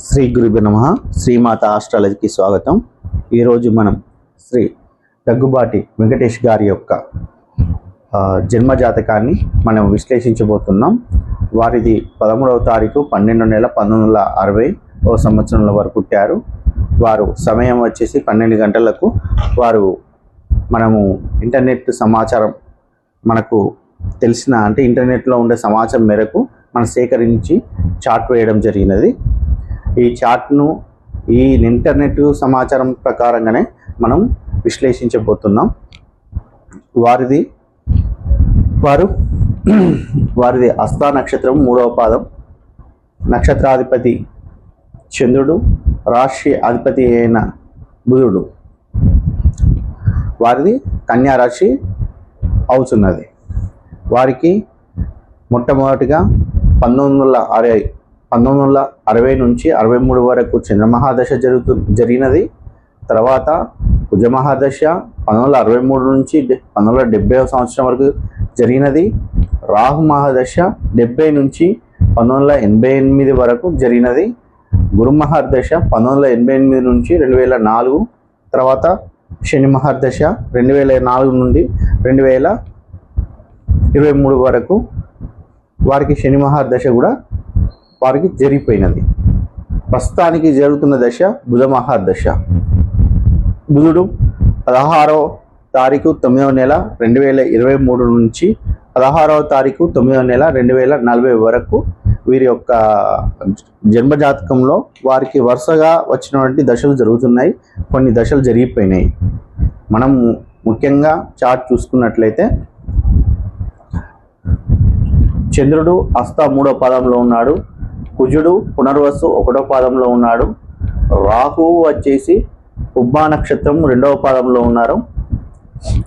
శ్రీ గురుభ్య నమ. శ్రీమాత ఆస్ట్రాలజీకి స్వాగతం. ఈరోజు మనం శ్రీ దగ్గుబాటి వెంకటేష్ గారి యొక్క జన్మ జాతకాన్ని మనం విశ్లేషించబోతున్నాం. వారిది పదమూడవ తారీఖు పన్నెండు నెల పంతొమ్మిది వందల అరవై ఓ సంవత్సరంలో వారు పుట్టారు. వారు సమయం వచ్చేసి పన్నెండు గంటలకు వారు మనము ఇంటర్నెట్ సమాచారం మనకు తెలిసిన అంటే ఇంటర్నెట్లో ఉండే సమాచారం మేరకు మనం సేకరించి చాట్ వేయడం జరిగినది. ఈ చార్ట్ను ఈ ఇంటర్నెట్ సమాచారం ప్రకారంగానే మనం విశ్లేషించబోతున్నాం. వారిది వారు వారిది అస్తా నక్షత్రం మూడవ పాదం. నక్షత్రాధిపతి చంద్రుడు రాశి అధిపతి అయిన బుధుడు. వారిది కన్యా రాశి అవుతున్నది. వారికి మొట్టమొదటిగా పంతొమ్మిది వందల అరవై పంతొమ్మిది వందల అరవై నుంచి అరవై మూడు వరకు చంద్రమహాదశ జరుగుతు జరిగినది. తర్వాత కుజమహాదశ పంతొమ్మిది వందల అరవై మూడు నుంచి డె- పంతొమ్మిది వందల డెబ్బై సంవత్సరం వరకు జరిగినది. రాహు మహాదశ డెబ్బై నుంచి పంతొమ్మిది వందల ఎనభై ఎనిమిది వరకు జరిగినది. గురు మహాదశ పంతొమ్మిది వందల ఎనభై ఎనిమిది నుంచి రెండు వేల నాలుగు. తర్వాత శని మహాదశ రెండు వేల నాలుగు నుండి రెండు వేల ఇరవై మూడు వరకు వారికి శని మహాదశ కూడా వారికి జరిగిపోయినది. ప్రస్తుతానికి జరుగుతున్న దశ బుధ మహాదశ బుధుడు పదహారవ తారీఖు తొమ్మిదవ నెల రెండు వేల ఇరవై మూడు నుంచి పదహారవ తారీఖు తొమ్మిదవ నెల రెండు వేల నలభై వరకు వీరి యొక్క జన్మజాతకంలో వారికి వరుసగా వచ్చినటువంటి దశలు జరుగుతున్నాయి. కొన్ని దశలు జరిగిపోయినాయి. మనం ముఖ్యంగా చార్ట్ చూసుకున్నట్లయితే చంద్రుడు అస్త మూడో పాదంలో ఉన్నాడు. కుజుడు పునర్వసు ఒకటో పాదంలో ఉన్నాడు. రాహువు వచ్చేసి ఉబ్బా నక్షత్రం రెండవ పాదంలో ఉన్నారు.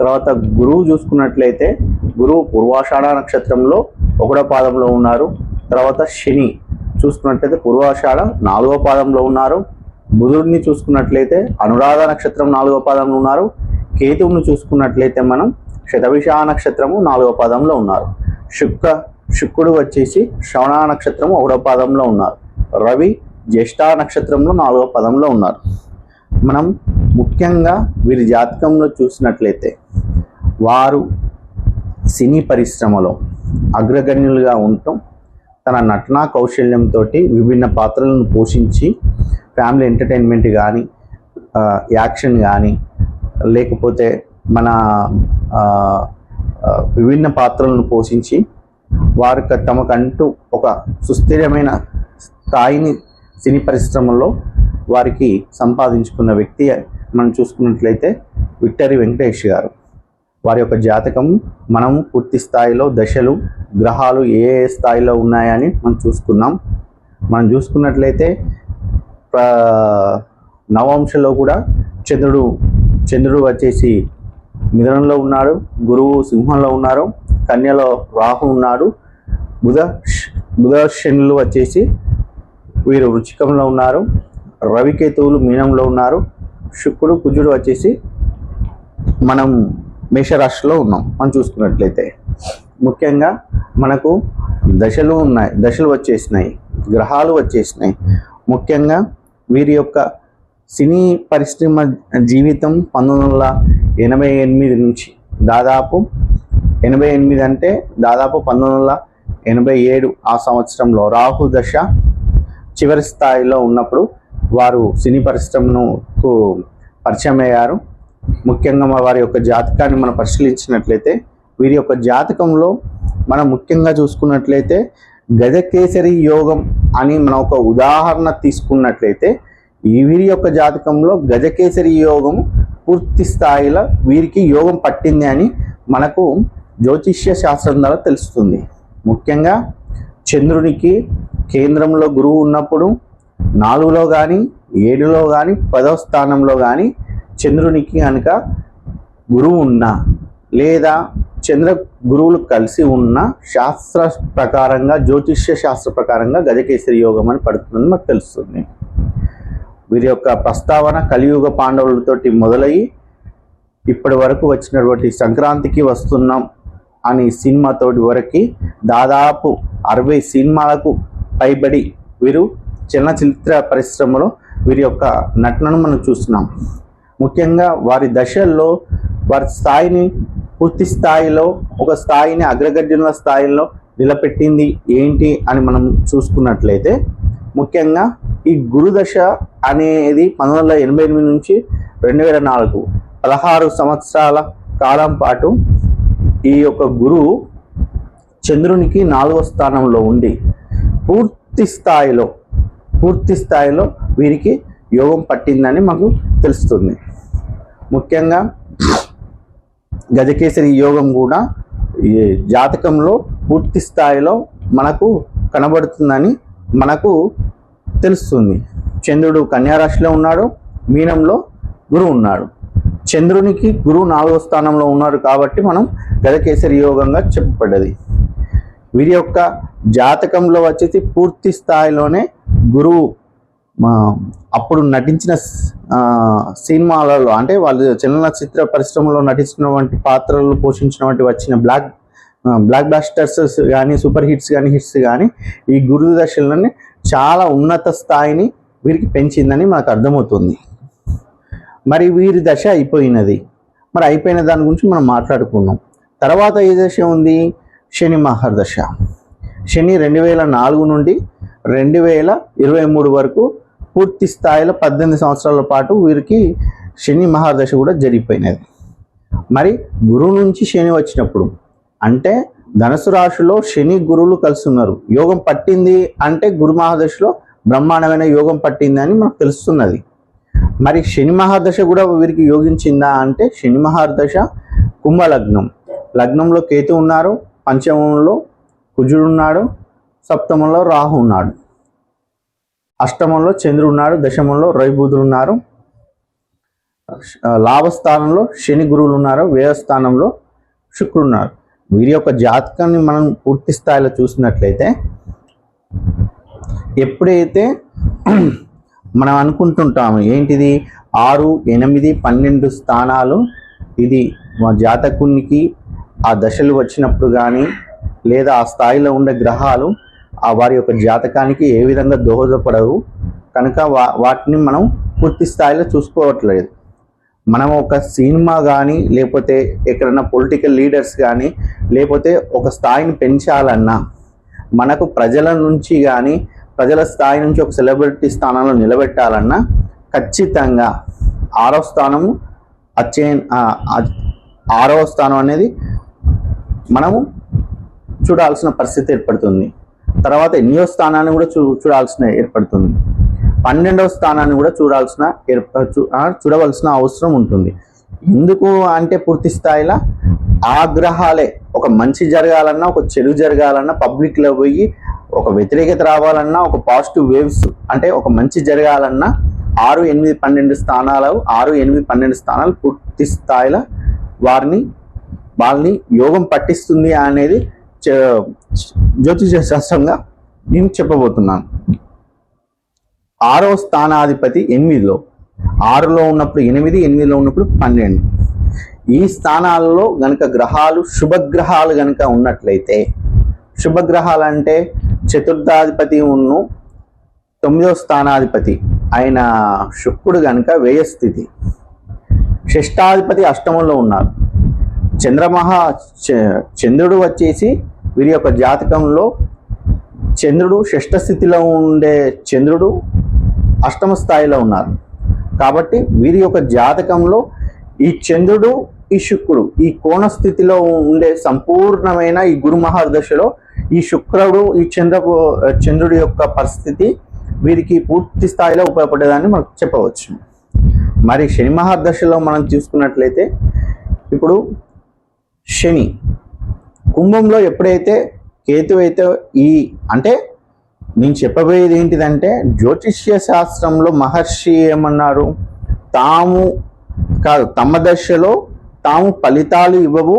తర్వాత గురువు చూసుకున్నట్లయితే గురువు పూర్వాషాఢ నక్షత్రంలో ఒకటో పాదంలో ఉన్నారు. తర్వాత శని చూసుకున్నట్లయితే పూర్వాషాఢ నాలుగో పాదంలో ఉన్నారు. బుధుడిని చూసుకున్నట్లయితే అనురాధ నక్షత్రం నాలుగో పాదంలో ఉన్నారు. కేతువుని చూసుకున్నట్లయితే మనం శతభిష నక్షత్రము నాలుగో పాదంలో ఉన్నారు. శుక్ర శుక్రుడు వచ్చేసి శ్రవణ నక్షత్రం ఒకటో పదంలో ఉన్నారు. రవి జ్యేష్ఠ నక్షత్రంలో నాలుగో పదంలో ఉన్నారు. మనం ముఖ్యంగా వీరి జాతకంలో చూసినట్లయితే వారు సినీ పరిశ్రమలో అగ్రగణ్యులుగా ఉండటం తన నటనా కౌశల్యంతో విభిన్న పాత్రలను పోషించి ఫ్యామిలీ ఎంటర్టైన్మెంట్ కానీ యాక్షన్ కానీ లేకపోతే మన విభిన్న పాత్రలను పోషించి వారి తమకంటూ ఒక సుస్థిరమైన స్థాయిని సినీ పరిశ్రమలో వారికి సంపాదించుకున్న వ్యక్తి మనం చూసుకున్నట్లయితే విక్టరీ వెంకటేష్ గారు. వారి యొక్క జాతకం మనం పూర్తి స్థాయిలో దశలు గ్రహాలు ఏ ఏ స్థాయిలో ఉన్నాయని మనం చూసుకున్నాం. మనం చూసుకున్నట్లయితే ప్ర- కూడా చంద్రుడు చంద్రుడు వచ్చేసి మిథునంలో ఉన్నాడు గురువు సింహంలో ఉన్నారు కన్యలో రాహు ఉన్నాడు బుధ బుధ శనులు వచ్చేసి వీరు వృచ్చికంలో ఉన్నారు రవికేతువులు మీనంలో ఉన్నారు శుక్రుడు కుజుడు వచ్చేసి మనం మేషరాశిలో ఉన్నాం మనం చూసుకున్నట్లయితే. ముఖ్యంగా మనకు దశలు ఉన్నాయి దశలు వచ్చేసినాయి గ్రహాలు వచ్చేసినాయి. ముఖ్యంగా వీరి యొక్క సినీ పరిశ్రమ జీవితం పంతొమ్మిది వందల ఎనభై ఎనిమిది నుంచి దాదాపు ఎనభై ఎనిమిది అంటే దాదాపు పంతొమ్మిది వందల ఎనభై ఏడు ఆ సంవత్సరంలో రాహు దశ చివరి స్థాయిలో ఉన్నప్పుడు వారు సినీ పరిశ్రమకు పరిచయం అయ్యారు. ముఖ్యంగా మా వారి యొక్క జాతకాన్ని మనం పరిశీలించినట్లయితే వీరి యొక్క జాతకంలో మనం ముఖ్యంగా చూసుకున్నట్లయితే గజకేసరి యోగం అని మనం ఒక ఉదాహరణ తీసుకున్నట్లయితే ఈ వీరి యొక్క జాతకంలో గజకేసరి యోగం పూర్తి స్థాయిలో వీరికి యోగం పట్టింది అని మనకు జ్యోతిష్య శాస్త్రం ద్వారా తెలుస్తుంది. ముఖ్యంగా చంద్రునికి కేంద్రంలో గురువు ఉన్నప్పుడు నాలుగులో కానీ ఏడులో కానీ పదవ స్థానంలో కానీ చంద్రునికి కనుక గురువు ఉన్నా లేదా చంద్ర గురువులు కలిసి ఉన్న శాస్త్ర ప్రకారంగా జ్యోతిష్య శాస్త్ర ప్రకారంగా గజకేసరి యోగం అని పడుతుందని మాకు తెలుస్తుంది. వీరి యొక్క ప్రస్తావన కలియుగ పాండవులతోటి మొదలయ్యి ఇప్పటి వరకు వచ్చినటువంటి సంక్రాంతికి వస్తున్నాం. అని సినిమాతోటి వరకు దాదాపు అరవై సినిమాలకు పైబడి వీరు చలనచిత్ర పరిశ్రమలో వీరి యొక్క నటనను మనం చూస్తున్నాం. ముఖ్యంగా వారి దశల్లో వారి స్థాయిని పూర్తి స్థాయిలో ఒక స్థాయిని అగ్రగర్జనుల స్థాయిలో నిలబెట్టింది ఏంటి అని మనం చూసుకున్నట్లయితే ముఖ్యంగా ఈ గురుదశ అనేది పంతొమ్మిది వందల ఎనభై ఎనిమిది నుంచి రెండు వేల నాలుగు పదహారు సంవత్సరాల కాలం పాటు ఈ యొక్క గురువు చంద్రునికి నాలుగో స్థానంలో ఉండి పూర్తి స్థాయిలో పూర్తి స్థాయిలో వీరికి యోగం పట్టిందని మాకు తెలుస్తుంది. ముఖ్యంగా గజకేసరి యోగం కూడా ఈ జాతకంలో పూర్తి స్థాయిలో మనకు కనబడుతుందని మనకు తెలుస్తుంది. చంద్రుడు కన్యారాశిలో ఉన్నాడు మీనంలో గురువు ఉన్నాడు. చంద్రునికి గురువు నాలుగో స్థానంలో ఉన్నారు కాబట్టి మనం గజకేసరి యోగంగా చెప్పబడ్డది. వీరి యొక్క జాతకంలో వచ్చేసి పూర్తి స్థాయిలోనే గురువు మా అప్పుడు నటించిన సినిమాలలో అంటే వాళ్ళు చలనచిత్ర పరిశ్రమలో నటించినటువంటి పాత్రలు పోషించినటువంటి వచ్చిన బ్లాక్ బ్లాక్ బ్లాస్టర్స్ కానీ సూపర్ హిట్స్ కానీ హిట్స్ కానీ ఈ గురుదశలని చాలా ఉన్నత స్థాయిని వీరికి పెంచిందని మనకు అర్థమవుతుంది. మరి వీరి దశ అయిపోయినది. మరి అయిపోయిన దాని గురించి మనం మాట్లాడుకున్నాం. తర్వాత ఏ దశ ఉంది? శని మహర్దశ శని రెండు వేల నాలుగు నుండి రెండు వేల ఇరవై మూడు వరకు పూర్తి స్థాయిలో పద్దెనిమిది సంవత్సరాల పాటు వీరికి శని మహర్దశ కూడా జరిగిపోయినది. మరి గురువు నుంచి శని వచ్చినప్పుడు అంటే ధనుసు రాశిలో శని గురువులు కలుస్తున్నారు. యోగం పట్టింది అంటే గురు మహాదశలో బ్రహ్మాండమైన యోగం పట్టింది అని మనకు తెలుస్తున్నది. మరి శని మహాదశ కూడా వీరికి యోగించిందా అంటే శని మహాదశ కుంభ లగ్నం లగ్నంలో కేతు ఉన్నారు పంచమంలో కుజుడు ఉన్నాడు సప్తమంలో రాహు ఉన్నాడు. అష్టమంలో చంద్రుడు ఉన్నాడు దశమంలో రవిబుధులు ఉన్నారు. లాభస్థానంలో శని గురువులు ఉన్నారు వ్యయస్థానంలో శుక్రుడు ఉన్నారు. వీరి యొక్క జాతకాన్ని మనం పూర్తి స్థాయిలో చూసినట్లయితే ఎప్పుడైతే మనం అనుకుంటుంటాము ఏంటిది? ఆరు ఎనిమిది పన్నెండు స్థానాలు. ఇది మా జాతకునికి ఆ దశలు వచ్చినప్పుడు కానీ లేదా ఆ స్థాయిలో ఉండే గ్రహాలు ఆ వారి యొక్క జాతకానికి ఏ విధంగా దోహదపడవు. కనుక వా వాటిని మనం పూర్తి స్థాయిలో చూసుకోవట్లేదు. మనం ఒక సినిమా కానీ లేకపోతే ఎక్కడన్నా పొలిటికల్ లీడర్స్ కానీ లేకపోతే ఒక స్థాయిని పెంచాలన్నా మనకు ప్రజల నుంచి కానీ ప్రజల స్థాయి నుంచి ఒక సెలబ్రిటీ స్థానంలో నిలబెట్టాలన్నా ఖచ్చితంగా ఆరో స్థానము అచ్చే ఆరవ స్థానం అనేది మనము చూడాల్సిన పరిస్థితి ఏర్పడుతుంది. తర్వాత ఎన్నో స్థానాన్ని కూడా చూ చూడాల్సిన ఏర్పడుతుంది. పన్నెండవ స్థానాన్ని కూడా చూడాల్సిన ఏర్ప చూడవలసిన అవసరం ఉంటుంది. ఎందుకు అంటే పూర్తి స్థాయిలో ఆగ్రహాలే. ఒక మంచి జరగాలన్నా ఒక చెడు జరగాలన్నా పబ్లిక్లో పోయి ఒక వ్యతిరేకత రావాలన్నా ఒక పాజిటివ్ వేవ్స్ అంటే ఒక మంచి జరగాలన్నా ఆరు ఎనిమిది పన్నెండు స్థానాలు ఆరు ఎనిమిది పన్నెండు స్థానాలు పూర్తి స్థాయిలో వారిని వాళ్ళని యోగం పట్టిస్తుంది అనేది చ- జ్యోతిష శాస్త్రంగా నేను చెప్పబోతున్నాను. ఆరో స్థానాధిపతి ఎనిమిదిలో ఆరులో ఉన్నప్పుడు ఎనిమిది ఎనిమిదిలో ఉన్నప్పుడు పన్నెండు. ఈ స్థానాలలో గనక గ్రహాలు శుభగ్రహాలు గనక ఉన్నట్లయితే శుభగ్రహాలు అంటే చతుర్థాధిపతి ఉన్ను తొమ్మిదో స్థానాధిపతి అయిన శుక్రుడు గనుక వ్యయ స్థితి షష్టాధిపతి అష్టమంలో ఉన్నారు. చంద్రమహా చ- చంద్రుడు వచ్చేసి వీరి యొక్క జాతకంలో చంద్రుడు షష్ఠ స్థితిలో ఉండే చంద్రుడు అష్టమ స్థాయిలో ఉన్నారు. కాబట్టి వీరి యొక్క జాతకంలో ఈ చంద్రుడు ఈ శుక్రుడు ఈ కోణ స్థితిలో ఉండే సంపూర్ణమైన ఈ గురు మహాదశలో ఈ శుక్రుడు ఈ చంద్రకు చంద్రుడి యొక్క పరిస్థితి వీరికి పూర్తి స్థాయిలో ఉపయోగపడేదాన్ని మనకు చెప్పవచ్చు. మరి శని మహాదశలో మనం చూసుకున్నట్లయితే ఇప్పుడు శని కుంభంలో ఎప్పుడైతే కేతు అయితే ఈ అంటే నేను చెప్పబోయేది ఏంటిదంటే జ్యోతిష్య శాస్త్రంలో మహర్షి ఏమన్నారు? తాము కాదు తమ దశలో తాము ఫలితాలు ఇవ్వవు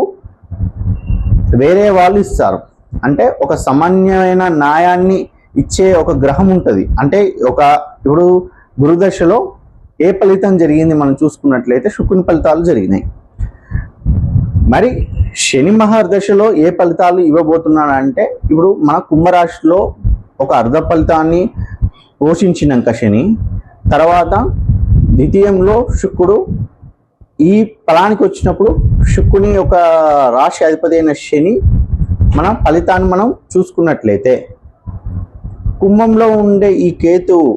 వేరే వాళ్ళు ఇస్తారు. అంటే ఒక సామాన్యమైన న్యాయాన్ని ఇచ్చే ఒక గ్రహం ఉంటుంది. అంటే ఒక ఇప్పుడు గురుదశలో ఏ ఫలితం జరిగింది మనం చూసుకున్నట్లయితే శుక్రుని ఫలితాలు జరిగినాయి. మరి శని మహర్దశలో ఏ ఫలితాలు ఇవ్వబోతున్నాడు అంటే ఇప్పుడు మన కుంభరాశిలో ఒక అర్ధ ఫలితాన్ని పోషించినాక శని తర్వాత ద్వితీయంలో శుక్రుడు ఈ ఫలానికి వచ్చినప్పుడు శుక్రుని యొక్క రాశి అధిపతి అయిన శని మన ఫలితాన్ని మనం చూసుకున్నట్లయితే కుంభంలో ఉండే ఈ కేతువు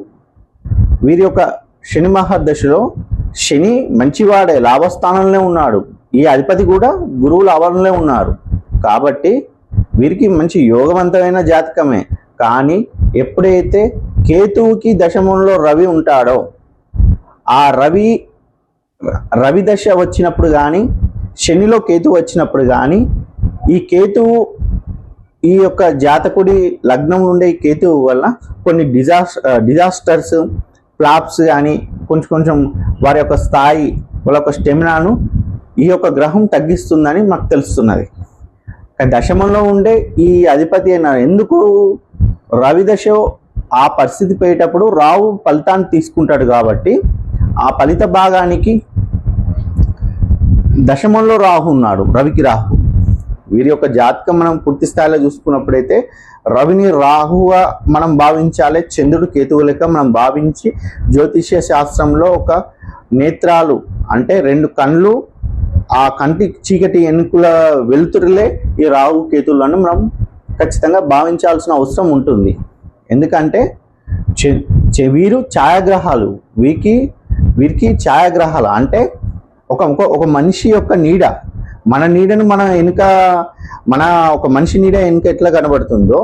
వీరి యొక్క శని మహాదశలో శని మంచివాడే లాభస్థానంలో ఉన్నాడు. ఈ అధిపతి కూడా గురువుల లాభంలో ఉన్నారు. కాబట్టి వీరికి మంచి యోగవంతమైన జాతకమే. కానీ ఎప్పుడైతే కేతువుకి దశమంలో రవి ఉంటాడో ఆ రవి రవి దశ వచ్చినప్పుడు కానీ శనిలో కేతు వచ్చినప్పుడు కానీ ఈ కేతువు ఈ యొక్క జాతకుడి లగ్నం ఉండే కేతువు వల్ల కొన్ని డిజాస్ డిజాస్టర్స్ ఫ్లాప్స్ కానీ కొంచెం కొంచెం వారి యొక్క స్థాయి వాళ్ళ యొక్క స్టెమినాను ఈ యొక్క గ్రహం తగ్గిస్తుందని మాకు తెలుస్తున్నది. దశమంలో ఉండే ఈ అధిపతి అయిన ఎందుకు? రవి దశ ఆ పరిస్థితి పోయేటప్పుడు రావు ఫలితాన్ని తీసుకుంటాడు కాబట్టి ఆ ఫలిత భాగానికి దశమంలో రాహు ఉన్నాడు రవికి రాహు. వీరి యొక్క జాతకం మనం పూర్తి స్థాయిలో చూసుకున్నప్పుడైతే రవిని రాహుగా మనం భావించాలి చంద్రుడు కేతువు లెక్క మనం భావించి జ్యోతిష్య శాస్త్రంలో ఒక నేత్రాలు అంటే రెండు కళ్ళు ఆ కంటి చీకటి ఎన్నికల వెలుతురులే ఈ రాహు కేతువులను మనం ఖచ్చితంగా భావించాల్సిన అవసరం ఉంటుంది. ఎందుకంటే చె- చె- వీరు ఛాయాగ్రహాలు వీరికి వీరికి ఛాయాగ్రహాలు అంటే ఒక ఒక- ఒక మనిషి యొక్క నీడ మన నీడను మన వెనుక మన ఒక మనిషి నీడ వెనుక ఎట్లా కనబడుతుందో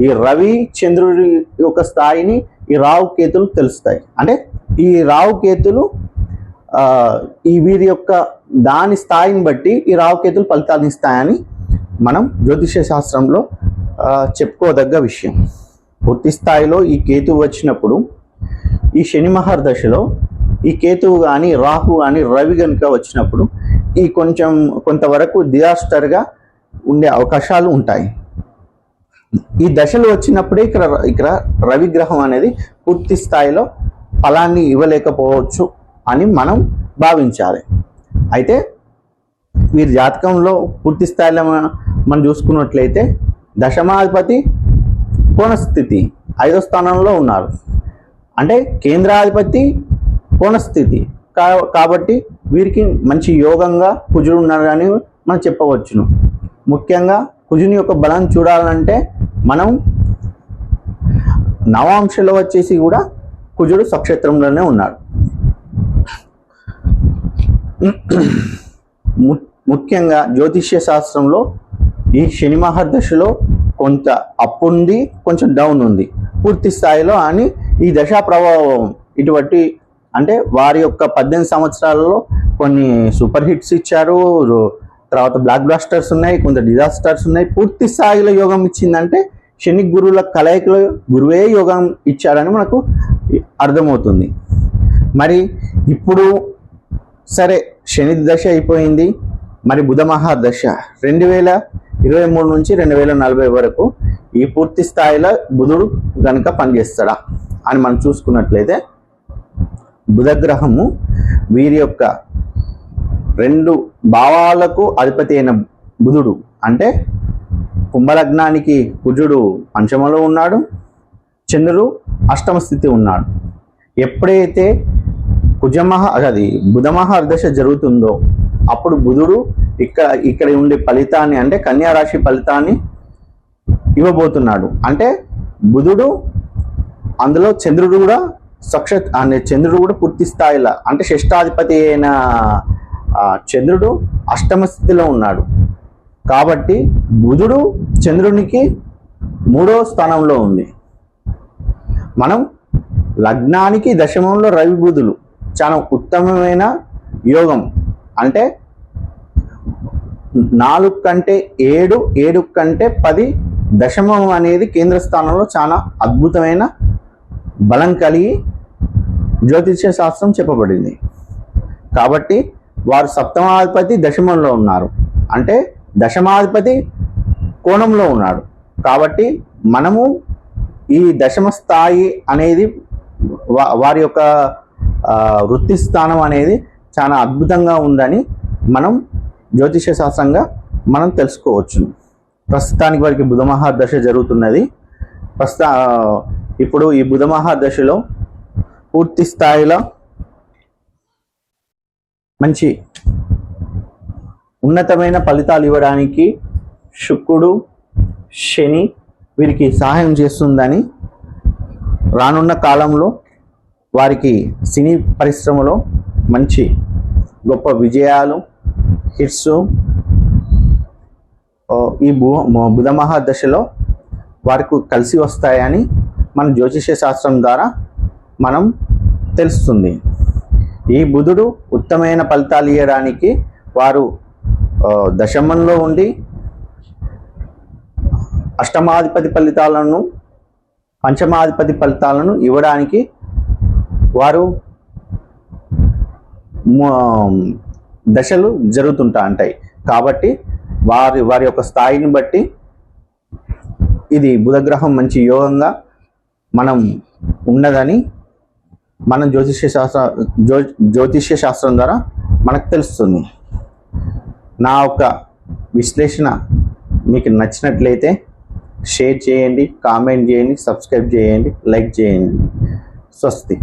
ఈ రవి చంద్రుడి యొక్క స్థాయిని ఈ రావు కేతులు తెలుస్తాయి. అంటే ఈ రావు కేతులు ఈ వీరి యొక్క దాని స్థాయిని బట్టి ఈ రావుకేతులు ఫలితాలను ఇస్తాయని మనం జ్యోతిష శాస్త్రంలో చెప్పుకోదగ్గ విషయం. పూర్తి స్థాయిలో ఈ కేతువు వచ్చినప్పుడు ఈ శని మహర్దశలో ఈ కేతువు కానీ రాహు కానీ రవి కనుక వచ్చినప్పుడు ఈ కొంచెం కొంతవరకు డిజాస్టర్గా ఉండే అవకాశాలు ఉంటాయి. ఈ దశలు వచ్చినప్పుడే ఇక్కడ ఇక్కడ రవిగ్రహం అనేది పూర్తి స్థాయిలో ఫలాన్ని ఇవ్వలేకపోవచ్చు అని మనం భావించాలి. అయితే మీరు జాతకంలో పూర్తి స్థాయిలో మనం చూసుకున్నట్లయితే దశమాధిపతి కోణస్థితి ఐదో స్థానంలో ఉన్నారు. అంటే కేంద్రాధిపతి కోణస్థితి కా కాబట్టి వీరికి మంచి యోగంగా కుజుడు ఉన్నాడని మనం చెప్పవచ్చును. ముఖ్యంగా కుజుని యొక్క బలం చూడాలంటే మనం నవాంశలో వచ్చేసి కూడా కుజుడు సక్షేత్రంలోనే ఉన్నాడు. ము- ముఖ్యంగా జ్యోతిష్య శాస్త్రంలో ఈ శని మహర్దశలో కొంత అప్ ఉంది కొంచెం డౌన్ ఉంది. పూర్తి స్థాయిలో అని ఈ దశా ప్రభావం ఇటువంటి అంటే వారి యొక్క పద్దెనిమిది సంవత్సరాలలో కొన్ని సూపర్ హిట్స్ ఇచ్చారు. తర్వాత బ్లాక్ బ్లాస్టర్స్ ఉన్నాయి కొంత డిజాస్టర్స్ ఉన్నాయి. పూర్తి స్థాయిలో యోగం ఇచ్చిందంటే శని గురువుల కలయికలో గురువే యోగం ఇచ్చాడని మనకు అర్థమవుతుంది. మరి ఇప్పుడు సరే శని దశ అయిపోయింది. మరి బుధ మహాదశ రెండు వేల ఇరవై మూడు నుంచి రెండు వేల నలభై వరకు ఈ పూర్తి స్థాయిలో బుధుడు కనుక పనిచేస్తాడా అని మనం చూసుకున్నట్లయితే బుధగ్రహము వీరి యొక్క రెండు భావాలకు అధిపతి అయిన బుధుడు. అంటే కుంభలగ్నానికి కుజుడు పంచమలో ఉన్నాడు చంద్రుడు అష్టమ స్థితి ఉన్నాడు. ఎప్పుడైతే కుజమహ అది బుధమహ దశ జరుగుతుందో అప్పుడు బుధుడు ఇక్కడ ఇక్కడ ఉండే ఫలితాన్ని అంటే కన్యా రాశి ఫలితాన్ని ఇవ్వబోతున్నాడు. అంటే బుధుడు అందులో చంద్రుడు కూడా సక్షత్ అనే చంద్రుడు కూడా పూర్తి స్థాయిలో అంటే షష్టాధిపతి అయిన చంద్రుడు అష్టమ స్థితిలో ఉన్నాడు. కాబట్టి బుధుడు చంద్రునికి మూడో స్థానంలో ఉంది. మనం లగ్నానికి దశమంలో రవి బుధులు చాలా ఉత్తమమైన యోగం. అంటే నాలుగు కంటే ఏడు ఏడు కంటే పది దశమం అనేది కేంద్ర స్థానంలో చాలా అద్భుతమైన బలం కలిగి జ్యోతిష్య శాస్త్రం చెప్పబడింది. కాబట్టి వారు సప్తమాధిపతి దశమంలో ఉన్నారు. అంటే దశమాధిపతి కోణంలో ఉన్నాడు కాబట్టి మనము ఈ దశమ స్థాయి అనేది వారి యొక్క వృత్తి స్థానం అనేది చాలా అద్భుతంగా ఉందని మనం జ్యోతిష శాస్త్రంగా మనం తెలుసుకోవచ్చు. ప్రస్తుతానికి వారికి బుధ దశ జరుగుతున్నది. ప్రస్తుత ఇప్పుడు ఈ బుధ మహాదశలో పూర్తి స్థాయిలో మంచి ఉన్నతమైన ఫలితాలు ఇవ్వడానికి శుక్రుడు శని వీరికి సహాయం చేస్తుందని రానున్న కాలంలో వారికి సినీ పరిశ్రమలో మంచి గొప్ప విజయాలు హిట్స్ ఈ భూ బుధ మహాదశలో వారికి కలిసి వస్తాయని మన జ్యోతిష్య శాస్త్రం ద్వారా మనం తెలుస్తుంది. ఈ బుధుడు ఉత్తమైన ఫలితాలు ఇవ్వడానికి వారు దశమంలో ఉండి అష్టమాధిపతి ఫలితాలను పంచమాధిపతి ఫలితాలను ఇవ్వడానికి వారు దశలు జరుగుతుంటా ఉంటాయి. కాబట్టి వారి వారి యొక్క స్థాయిని బట్టి ఇది బుధగ్రహం మంచి యోగంగా మనం ఉన్నదని మన జ్యోతిష్య శాస్త్ర జ్యో జ్యోతిష్య శాస్త్రం ద్వారా మనకు తెలుస్తుంది. నా యొక్క విశ్లేషణ మీకు నచ్చినట్లయితే షేర్ చేయండి కామెంట్ చేయండి సబ్స్క్రైబ్ చేయండి లైక్ చేయండి. స్వస్తి.